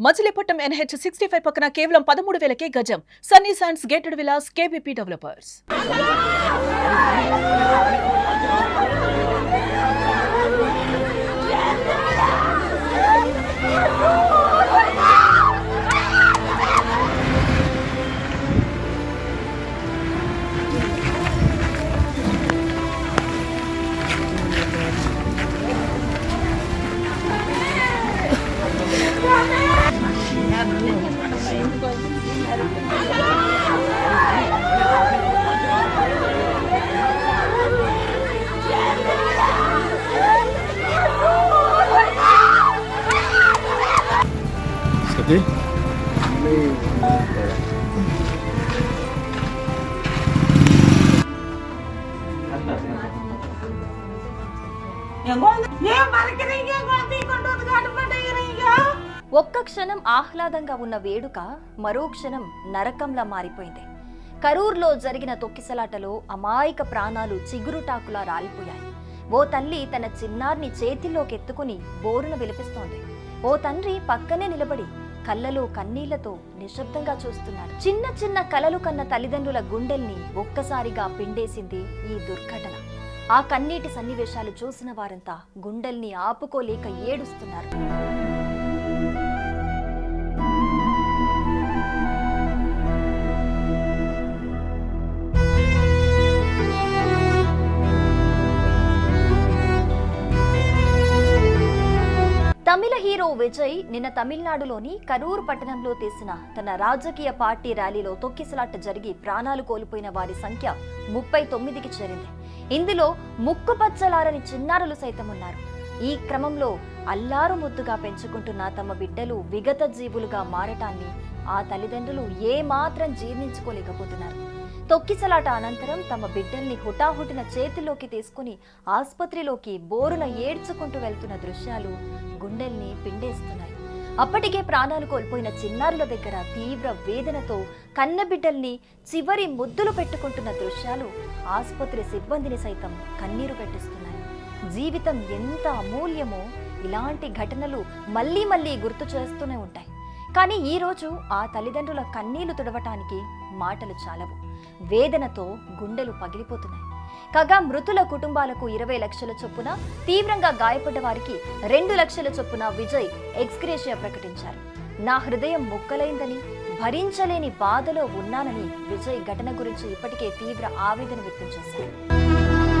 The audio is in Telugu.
మచిలీపట్నం ఎన్హెచ్ సిక్స్టీ ఫైవ్ పక్కన కేవలం పదమూడు వేలకే గజం Sunny Sands gated villas KBP developers సతీ ఒక్క క్షణం ఆహ్లాదంగా ఉన్న వేడుక మరో క్షణం నరకంలా మారిపోయింది. కరూర్లో జరిగిన తొక్కిసలాటలో అమాయక ప్రాణాలు చిగురుటాకులా రాలిపోయాయి. ఓ తల్లి తన చిన్నారిని చేతిలోకి ఎత్తుకుని బోరున విలిపిస్తోంది. ఓ తండ్రి పక్కనే నిలబడి కళ్ళలో కన్నీళ్ళతో నిశ్శబ్దంగా చూస్తున్నాడు. చిన్న చిన్న కలలు కన్న తల్లిదండ్రుల గుండెల్ని ఒక్కసారిగా పిండేసింది ఈ దుర్ఘటన. ఆ కన్నీటి సన్నివేశాలు చూసిన వారంతా గుండెల్ని ఆపుకోలేక ఏడుస్తున్నారు. తమిళ హీరో విజయ్ నిన్న తమిళనాడులోని కరూర్ పట్టణంలో తీసిన తన రాజకీయ పార్టీ ర్యాలీలో తొక్కిసలాట జరిగి ప్రాణాలు కోల్పోయిన వారి సంఖ్య ముప్పై తొమ్మిదికి చేరింది. ఇందులో ముక్కుపచ్చలారని చిన్నారులు సైతం ఉన్నారు. ఈ క్రమంలో అల్లారు ముద్దుగా పెంచుకుంటున్న తమ బిడ్డలు విగత జీవులుగా మారటాన్ని ఆ తల్లిదండ్రులు ఏమాత్రం జీర్ణించుకోలేకపోతున్నారు. తొక్కిసలాట అనంతరం తమ బిడ్డల్ని హుటాహుటిన చేతిలోకి తీసుకుని ఆసుపత్రిలోకి బోరున ఏడ్చుకుంటూ వెళ్తున్న దృశ్యాలు గుండెల్ని పిండేస్తున్నాయి. అప్పటికే ప్రాణాలు కోల్పోయిన చిన్నారుల దగ్గర తీవ్ర వేదనతో కన్నబిడ్డల్ని చివరి ముద్దులు పెట్టుకుంటున్న దృశ్యాలు ఆసుపత్రి సిబ్బందిని సైతం కన్నీరు పెట్టిస్తున్నాయి. జీవితం ఎంత అమూల్యమో ఇలాంటి ఘటనలు మళ్ళీ మళ్ళీ గుర్తు చేస్తూనే ఉంటాయి. కానీ ఈ రోజు ఆ తల్లిదండ్రుల కన్నీళ్ళు తుడవటానికి మాటలు చాలవు. వేదనతో గుండెలు పగిలిపోతున్నాయి. కాగా మృతుల కుటుంబాలకు ఇరవై లక్షల చొప్పున తీవ్రంగా గాయపడ్డ వారికి రెండు లక్షల చొప్పున విజయ్ ఎక్స్గ్రేషియా ప్రకటించారు. నా హృదయం ముక్కలైందని భరించలేని బాధలో ఉన్నానని విజయ్ ఘటన గురించి ఇప్పటికే తీవ్ర ఆవేదన వ్యక్తం చేశారు.